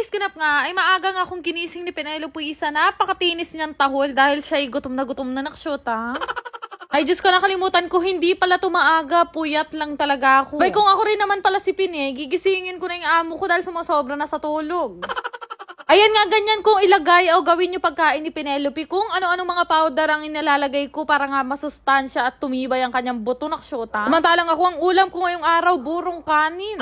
today's ganap nga, ay maaga nga akong ginising ni Penelope Isa. Napakatinis niyang tahol dahil siya ay gutom na gutom na naksyota. Ay, Diyos ko, nakalimutan ko, hindi pala tumaaga, puyat lang talaga ako. Bay, kung ako rin naman pala si Pine, gigisingin ko na yung amo ko dahil sumasobra na sa tulog. Ayan nga, ganyan kung ilagay o gawin yung pagkain ni Penelope. Kung ano-ano mga powder ang inalalagay ko para nga masustansya at tumibay ang kanyang buto na ksyota. Samantalang ako ang ulam ko ngayong araw, burong kanin.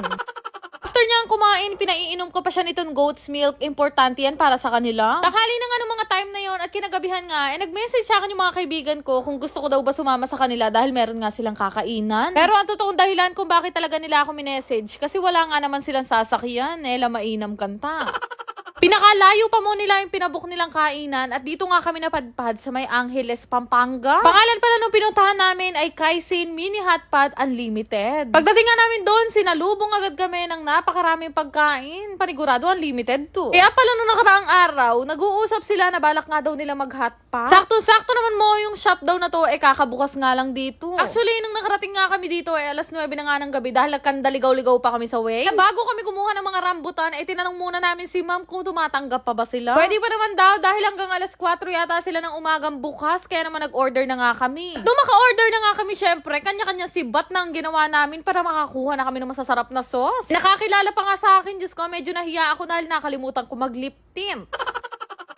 After niyang kumain, pinaiinom ko pa siya nitong goat's milk. Importante yan para sa kanila. Takali na nga nung mga time na yon at kinagabihan nga, eh, nag-message sa akin yung mga kaibigan ko kung gusto ko daw ba sumama sa kanila dahil meron nga silang kakainan. Pero ang totoong dahilan kung bakit talaga nila ako minessage, kasi wala nga naman silang sasakyan, eh, mainam kanta. Pinakalayo pa mo nila yung pinabook nilang kainan at dito nga kami napadpad sa may Angeles, Pampanga. Pangalan pala nung pinuntahan namin ay Kaisin Mini Hotpot Unlimited. Pagdating nga namin doon, sinalubong agad kami ng napakaraming pagkain. Panigurado unlimited to. Kaya pala nung nakaraang araw, nag-uusap sila na balak nga daw nila mag-hotpot. Sakto-sakto naman mo yung shop daw na to, eh kakabukas nga lang dito. Actually, nung nakarating nga kami dito, eh alas 9 na nga ng gabi dahil nagkandaligaw-ligaw pa kami sa way. Bago kami kumuha ng mga rambutan, eh tinanong muna namin si ma'am kung tumatanggap pa ba sila. Pwede pa naman daw dahil hanggang alas 4 yata sila ng umagang bukas, kaya naman nag-order na nga kami. Nung maka-order na nga kami, syempre, kanya-kanya sibat na ang ginawa namin para makakuha na kami ng masasarap na sauce. Nakakilala pa nga sa akin, Diyos ko, medyo nahiya ako dahil nakalimutan ko mag-lip tint.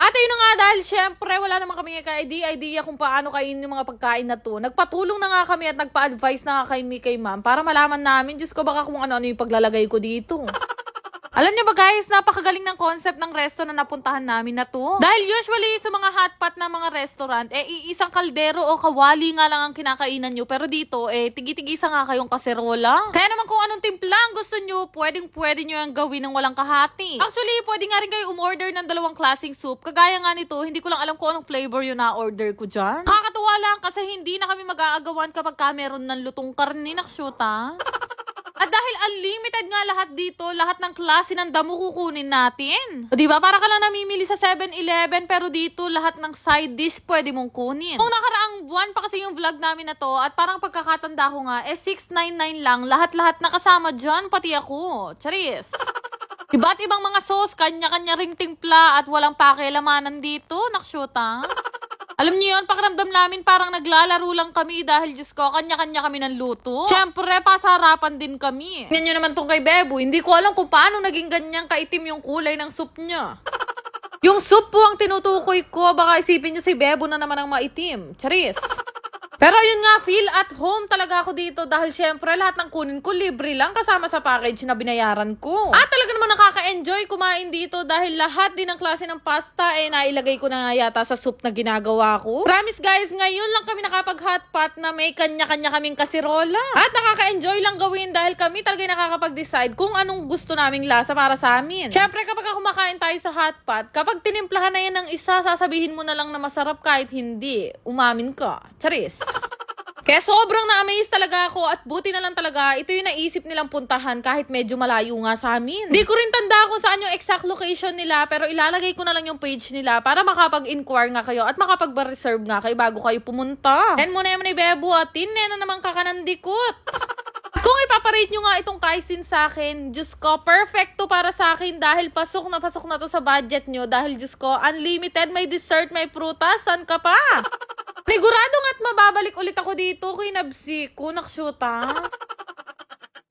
At ayun nga dahil syempre wala naman kami ka-idea kung paano kainin yung mga pagkain na to. Nagpatulong na nga kami at nagpa-advise na nga kay mi kay ma'am para malaman namin, Diyos ko baka kung ano-ano yung paglalagay ko dito. Alam niyo ba guys, napakagaling ng concept ng resto na napuntahan namin na to. Dahil usually sa mga hotpot na mga restaurant, eh iisang kaldero o kawali nga lang ang kinakainan nyo. Pero dito, eh tigi-tigisa nga kayong kaserola. Kaya naman kung anong timpla ang gusto nyo, pwedeng pwede nyo yung gawin ng walang kahati. Actually, pwede nga rin kayo umorder ng dalawang klaseng soup. Kagaya nga nito, hindi ko lang alam kung anong flavor yung na-order ko dyan. Kakatuwa lang kasi hindi na kami mag-aagawan kapag ka meron ng lutong karne na ksyota. At dahil unlimited nga lahat dito, lahat ng klase ng damo kukunin natin. O diba, para ka lang namimili sa 7-Eleven, pero dito lahat ng side dish pwede mong kunin. Kung nakaraang buwan pa kasi yung vlog namin na to, at parang pagkakatanda ko nga, eh 699 lang, lahat-lahat nakasama dyan, pati ako. Charis. Iba't ibang mga sauce, kanya-kanya ring timpla at walang pakialamanan dito, naksyota. Alam niyo yun, pakiramdam namin parang naglalaro lang kami dahil Diyos ko, kanya-kanya kami ng luto. Siyempre, pasarapan din kami. Yan nyo naman tong kay Bebo, hindi ko alam kung paano naging ganyang kaitim yung kulay ng soup niya. Yung soup po ang tinutukoy ko, baka isipin nyo si Bebo na naman ang maitim. Charis. Pero yun nga, feel at home talaga ako dito dahil syempre lahat ng kunin ko libre lang kasama sa package na binayaran ko. At talaga naman nakaka-enjoy kumain dito dahil lahat din ng klase ng pasta eh nailagay ko na nga yata sa soup na ginagawa ko. Promise guys, ngayon lang kami nakapag hotpot na may kanya-kanya kaming kasirola. At nakaka-enjoy lang gawin dahil kami talaga nakakapag-decide kung anong gusto naming lasa para sa amin. Syempre kapag kumakain tayo sa hotpot, kapag tinimplahan na yan ng isa, sasabihin mo na lang na masarap kahit hindi. Umamin ka. Charis. Kaya sobrang na-amaze talaga ako at buti na lang talaga ito yung naisip nilang puntahan kahit medyo malayo nga sa amin. Di ko rin tanda kung saan yung exact location nila pero ilalagay ko na lang yung page nila para makapag-inquire nga kayo at makapag-reserve nga kayo bago kayo pumunta. And muna naman ni Bebo at tinne na naman kakanandikot. Kung ipaparate nyo nga itong kaisin sa akin, Diyos ko, perfecto para sa akin dahil pasok na pasok na to sa budget nyo. Dahil Diyos ko, unlimited, may dessert, may prutas, san ka pa? Sigurado nga't mababalik ulit ako dito, kinabsi ko, naksyuta.